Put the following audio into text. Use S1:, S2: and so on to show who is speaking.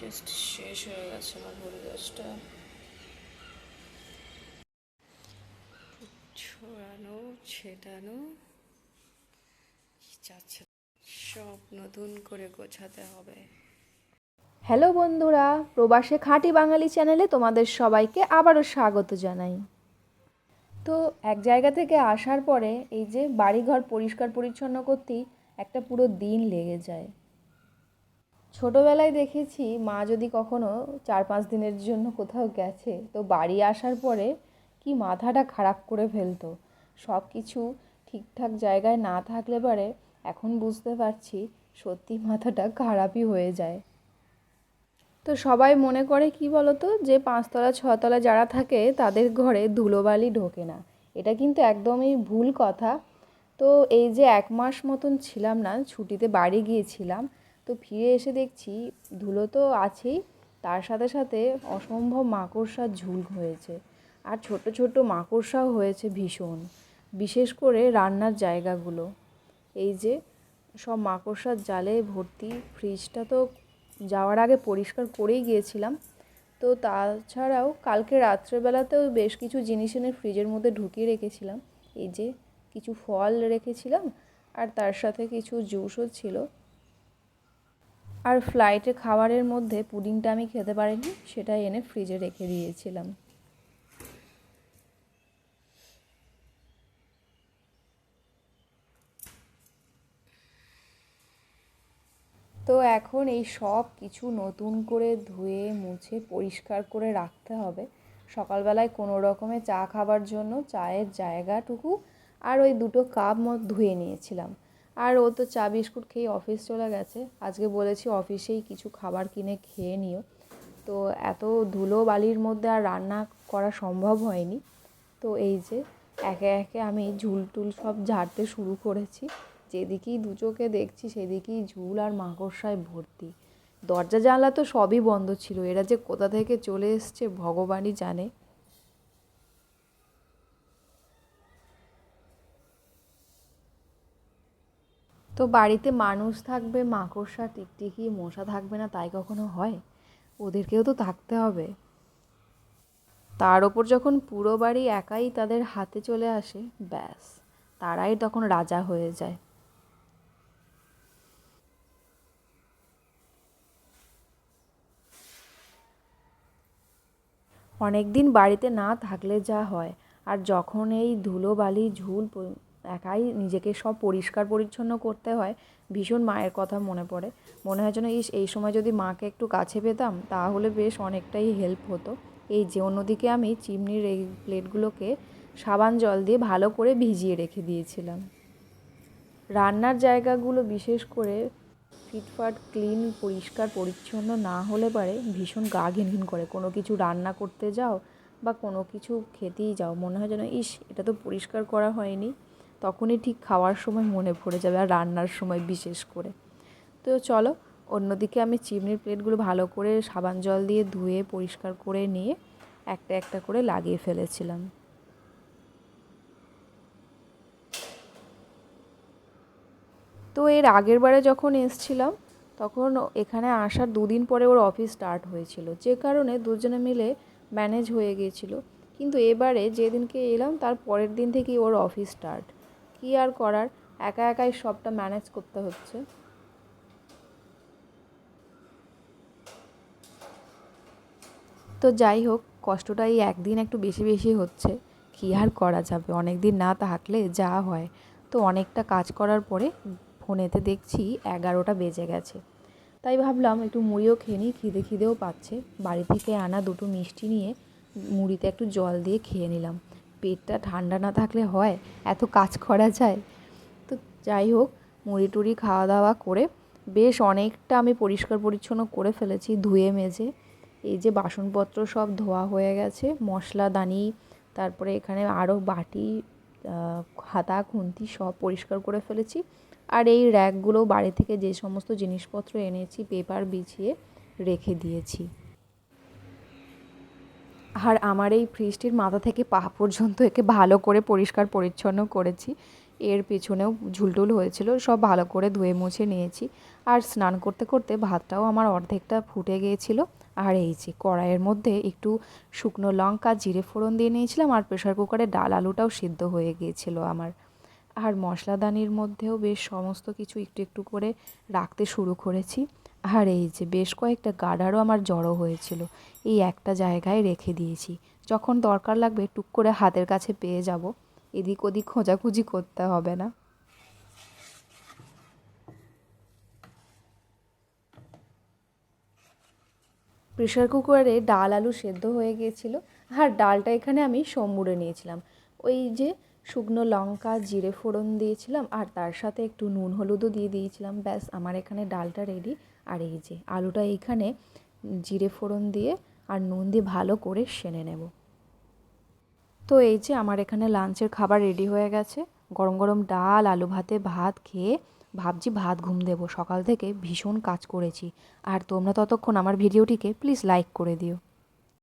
S1: Just শেষ হয়ে গেছে আমার ভুল গাছটা ছড়ানো, ছেটানো। যাচ্ছে সব নতুন করে গোছাতে হবে।
S2: হ্যালো বন্ধুরা, প্রবাসে খাঁটি বাঙালি চ্যানেলে তোমাদের সবাইকে আবারও স্বাগত জানাই। তো এক জায়গা থেকে আসার পরে এই যে বাড়িঘর পরিষ্কার পরিচ্ছন্ন করতেই একটা পুরো দিন লেগে যায়। ছোটোবেলায় দেখেছি মা যদি কখনো চার পাঁচ দিনের জন্য কোথাও গেছে, তো বাড়ি আসার পরে কি মাথাটা খারাপ করে ফেলতো। সব কিছু ঠিকঠাক জায়গায় না থাকলে পারে এখন বুঝতে পারছি সত্যি মাথাটা খারাপই হয়ে যায়। তো সবাই মনে করে কি বলতো যে পাঁচতলা, ছতলা যারা থাকে তাদের ঘরে ধুলোবালি ঢোকে না। এটা কিন্তু একদমই ভুল কথা। তো এই যে এক মাস মতন ছিলাম না, ছুটিতে বাড়ি গিয়েছিলাম তো ফিরে এসে দেখছি ধুলো তো আছেই, তার সাথে সাথে অসম্ভব মাকড়সার ঝুল হয়েছে। আর ছোট ছোট মাকড়সাও হয়েছে ভীষণ, বিশেষ করে রান্নার জায়গাগুলো। এই যে সব মাকড়সার জালে ভর্তি ফ্রিজটা তো যাওয়ার আগে পরিষ্কার করেই গিয়েছিলাম। তো তাছাড়াও কালকে রাত্রেবেলাতেও বেশ কিছু জিনিস এনে ফ্রিজের মধ্যে ঢুকিয়ে রেখেছিলাম। এই যে কিছু ফল রেখেছিলাম, আর তার সাথে কিছু জুসও ছিল। আর ফ্লাইটে খাবারের মধ্যে পুডিংটা আমি খেতে পারিনি সেটা এনে ফ্রিজে রেখে দিয়েছিলাম। তো এখন এই সব কিছু নতুন করে ধুয়ে, মুছে, পরিষ্কার করে রাখতে হবে। সকালবেলায় কোনো রকমে চা খাবার জন্য চায়ের জায়গাটুকু আর ওই দুটো কাপ মত ধুয়ে নিয়েছিলাম। আর ও তো চা বিস্কুট খেয়ে অফিস চলে গেছে। আজকে বলেছি অফিসেই কিছু খাবার কিনে খেয়ে নিও। তো এত ধুলো বালির মধ্যে আর রান্না করা সম্ভব হয়নি। তো এই যে একে একে আমি ঝুল টুল সব ঝাড়তে শুরু করেছি। যেদিকেই দু চোখে দেখছি সেদিকেই ঝুল আর মাকড়সায় ভর্তি। দরজা জানলা তো সবই বন্ধ ছিল। এরা যে কোথা থেকে চলে এসছে ভগবানই জানে। তো বাড়িতে মানুষ থাকবে, মাকড়সা, টিকটিকি, মশা থাকবে না, তাই কখনো হয়? ওদেরকেও তো থাকতে হবে। তার ওপর যখন পুরো বাড়ি একাই তাদের হাতে চলে আসে, ব্যাস, তারাই তখন রাজা হয়ে যায়। অনেক দিন বাড়িতে না থাকলে যা হয়, আর যখন এই ধুলো বালি ঝুল একাই নিজেকে সব পরিষ্কার পরিচ্ছন্ন করতে হয়, ভীষণ মায়ের কথা মনে পড়ে। মনে হয় যেন, ইস, এই সময় যদি মাকে একটু কাছে পেতাম, তাহলে বেশ অনেকটাই হেল্প হতো। এই যে, অন্যদিকে আমি চিমনির এই প্লেটগুলোকে সাবান জল দিয়ে ভালো করে ভিজিয়ে রেখে দিয়েছিলাম। রান্নার জায়গাগুলো বিশেষ করে ফিটফাট, ক্লিন, পরিষ্কার, পরিচ্ছন্ন না হলে পারে ভীষণ গা ঘিনঘিন করে। কোনো কিছু রান্না করতে যাও বা কোনো কিছু খেতেই যাও, মনে হয় যেন, ইস, এটা তো পরিষ্কার করা হয়নি। তখনই ঠিক খাওয়ার সময় মনে পড়ে যাবে আর রান্নার সময় বিশেষ করে। তো চলো, অন্যদিকে আমি চিমনির প্লেটগুলো ভালো করে সাবান জল দিয়ে ধুয়ে, পরিষ্কার করে নিয়ে একটা একটা করে লাগিয়ে ফেলেছিলাম। তো এর আগের বারে যখন এসছিলাম, তখন এখানে আসার দুদিন পরে ওর অফিস স্টার্ট হয়েছিল। যে কারণে দুজনে মিলে ম্যানেজ হয়ে গিয়েছিল। কিন্তু এবারে যেদিনকে এলাম, তার পরের দিন থেকেই ওর অফিস স্টার্ট কী আর করার? একা একাই সবটা ম্যানেজ করতে হচ্ছে। তো যাই হোক, কষ্টটা এই একদিন একটু বেশি বেশি হচ্ছে। কী আর করা যাবে? অনেক দিন না থাকলে যা হয়। তো অনেকটা কাজ করার পরে ফোনেতে দেখছি এগারোটা বেজে গেছে। তাই ভাবলাম একটু মুড়িও খেয়ে নিই, খিদে খিদেও পাচ্ছে। বাড়ি থেকে আনা দুটো মিষ্টি নিয়ে মুড়িতে একটু জল দিয়ে খেয়ে নিলাম। পেটটা ঠান্ডা না থাকলে হয়? এত কাজ করা যায়? তো যাই হোক মুড়ি টুড়ি খাওয়া দাওয়া করে বেশ অনেকটা আমি পরিষ্কার পরিচ্ছন্ন করে ফেলেছি ধুয়ে মেজে। এই যে বাসনপত্র সব ধোয়া হয়ে গেছে মশলাদানি তারপরে এখানে আরও বাটি আহ, খাতা খুন্তি সব পরিষ্কার করে ফেলেছি। আর এই র্যাকগুলো বাড়ি থেকে যে সমস্ত জিনিসপত্র এনেছি পেপার বিছিয়ে রেখে দিয়েছি। আর আমার এই ফ্রিজটির মাথা থেকে পা পর্যন্ত একে ভালো করে পরিষ্কার পরিচ্ছন্ন করেছি। এর পেছনেও ঝুলটুল হয়েছিল, সব ভালো করে ধুয়ে মুছে নিয়েছি। আর স্নান করতে করতে ভাতটাও আমার অর্ধেকটা ফুটে গিয়েছিল। আর এই যে কড়াইয়ের মধ্যে একটু শুকনো লঙ্কা, জিরে ফোড়ন দিয়ে নিয়েছিলাম আর প্রেশার কুকারে ডাল আলুটাও সিদ্ধ হয়ে গিয়েছিল আমার। আর মশলাদানির মধ্যেও বেশ সমস্ত কিছু একটু একটু করে রাখতে শুরু করেছি। আর এই যে বেশ কয়েকটা গাডারও আমার জড়ো হয়েছিল, এই একটা জায়গায় রেখে দিয়েছি। যখন দরকার লাগবে টুক করে হাতের কাছে পেয়ে যাব, এদিক ওদিক খোঁজাখুঁজি করতে হবে না। প্রেশার কুকারে ডাল আলু সেদ্ধ হয়ে গিয়েছিল, আর ডালটা এখানে আমি সম্বুরে নিয়েছিলাম। ওই যে শুকনো লঙ্কা, জিরে ফোড়ন দিয়েছিলাম আর তার সাথে একটু নুন হলুদও দিয়ে দিয়েছিলাম। ব্যাস, আমার এখানে ডালটা রেডি আর এই যে আলুটা এইখানে জিরে ফোড়ন দিয়ে আর নুন দিয়ে ভালো করে সেনে নেব। তো এই যে আমার এখানে লাঞ্চের খাবার রেডি হয়ে গেছে। গরম গরম ডাল, আলু ভাতে ভাত খেয়ে ভাবছি ভাত ঘুম দেবো। সকাল থেকে ভীষণ কাজ করেছি। আর তোমরা ততক্ষণ আমার ভিডিওটিকে প্লিজ লাইক করে দিও।